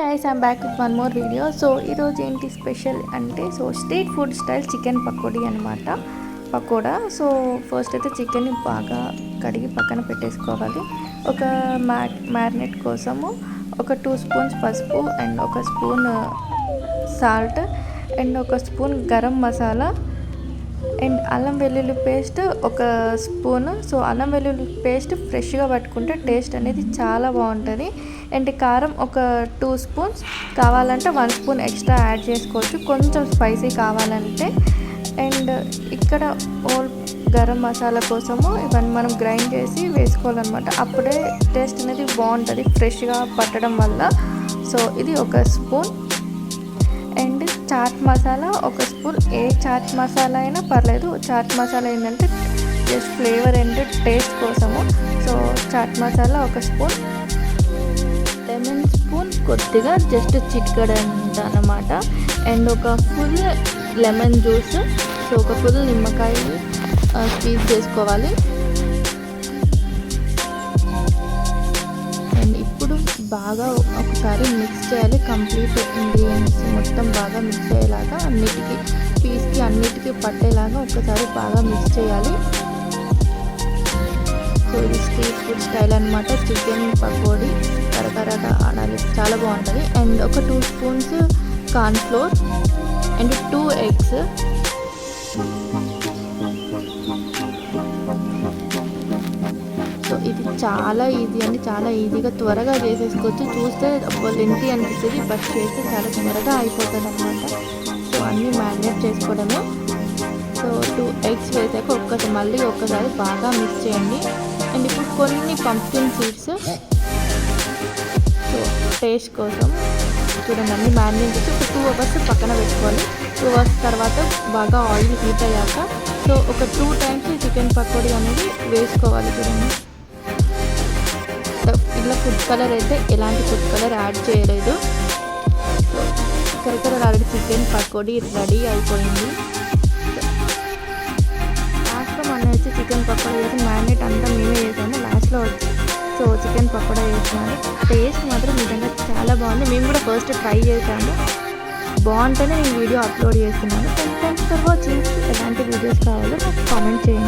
Guys I'm back with one more video so ఈరోజు ఏంటి special అంటే so street food style chicken pakodi అనమాట pakoda. So first అయితే చికెన్ని బాగా కడిగి పక్కన పెట్టేసుకోవాలి. ఒక మ్యా మ్యారినేట్ కోసము ఒక టూ స్పూన్స్ పసుపు అండ్ ఒక స్పూన్ సాల్ట్ అండ్ ఒక స్పూన్ గరం మసాలా అండ్ అల్లం వెల్లుల్లి పేస్ట్ ఒక స్పూన్. సో అల్లం వెల్లుల్లి పేస్ట్ ఫ్రెష్గా పట్టుకుంటే టేస్ట్ అనేది చాలా బాగుంటుంది. అండ్ కారం ఒక టూ స్పూన్స్. కావాలంటే వన్ స్పూన్ ఎక్స్ట్రా యాడ్ చేసుకోవచ్చు. కొంచెం స్పైసీ కావాలంటే. అండ్ ఇక్కడ ఓల్ గరం మసాలా కోసము ఇవన్నీ మనం గ్రైండ్ చేసి వేసుకోవాలన్నమాట. అప్పుడే టేస్ట్ అనేది బాగుంటుంది ఫ్రెష్గా పట్టడం వల్ల. సో ఇది ఒక స్పూన్. అండ్ చాట్ మసాలా ఒక స్పూన్ ఏ చాట్ మసాలా అయినా పర్లేదు. చాట్ మసాలా ఏంటంటే జస్ట్ ఫ్లేవర్ అండ్ టేస్ట్ కోసము. సో చాట్ మసాలా ఒక స్పూన్. లెమన్ స్పూన్ కొద్దిగా జస్ట్ చిట్కడంత అనమాట అండ్ ఒక ఫుల్ లెమన్ జ్యూస్ సో ఒక ఫుల్ నిమ్మకాయ స్క్వీజ్ చేసుకోవాలి. బాగా ఒకసారి మిక్స్ చేయాలి. కంప్లీట్ ఇంగ్రీడియంట్స్ మొత్తం బాగా మిక్స్ అయ్యేలాగా అన్నిటికీ పీస్కి అన్నిటికీ పట్టేలాగా ఒకసారి బాగా మిక్స్ చేయాలి. సో ఇది స్ట్రీట్ ఫుడ్ స్టైల్ అనమాట చికెన్ పకోడీ కరకరగా ఆడాలి. చాలా బాగుంటుంది. అండ్ ఒక two spoons cornflour and two eggs so ఇది చాలా ఈజీ అండి. చాలా ఈజీగా త్వరగా చేసేసుకోవచ్చు. చూస్తే లెంతి అనిపిస్తుంది. బట్ చేస్తే చాలా త్వరగా అయిపోతుంది అనమాట సో అన్నీ మ్యారినేట్ చేసుకోవడమే. సో టూ ఎగ్స్ వేసాక ఒక్కసారి మళ్ళీ ఒక్కసారి బాగా మిక్స్ చేయండి. అండ్ ఇప్పుడు కొన్ని పంప్కిన్ సీడ్స్ సో టేస్ట్ కోసం చూడండి అన్ని మ్యారినేట్ చేసి ఒక టూ అవర్స్ పక్కన పెట్టుకోవాలి. టూ అవర్స్ తర్వాత బాగా ఆయిల్ హీట్ అయ్యాక సో ఒక టూ టైమ్స్ చికెన్ పకోడీ అనేది వేసుకోవాలి చూడండి. ఇందులో ఫుడ్ కలర్ అయితే ఎలాంటి ఫుడ్ కలర్ యాడ్ చేయలేదు. కరెక్ట్గా ఆల్రెడీ చికెన్ పకోడీ రెడీ అయిపోయింది. లాస్ట్లో మనం వచ్చి చికెన్ పకోడీ వేసి మ్యారినేట్ అంతా మేమే చేసాము. లాస్ట్లో సో చికెన్ పకోడా చేసినాను టేస్ట్ మాత్రం నిజంగా చాలా బాగుంది. మేము కూడా ఫస్ట్ ట్రై చేసాము. బాగుంటేనే నేను వీడియో అప్లోడ్ చేస్తున్నాను. కొంచెం ఫర్ వాచింగ్ ఎలాంటి వీడియోస్ కావాలో నాకు కామెంట్ చేయండి.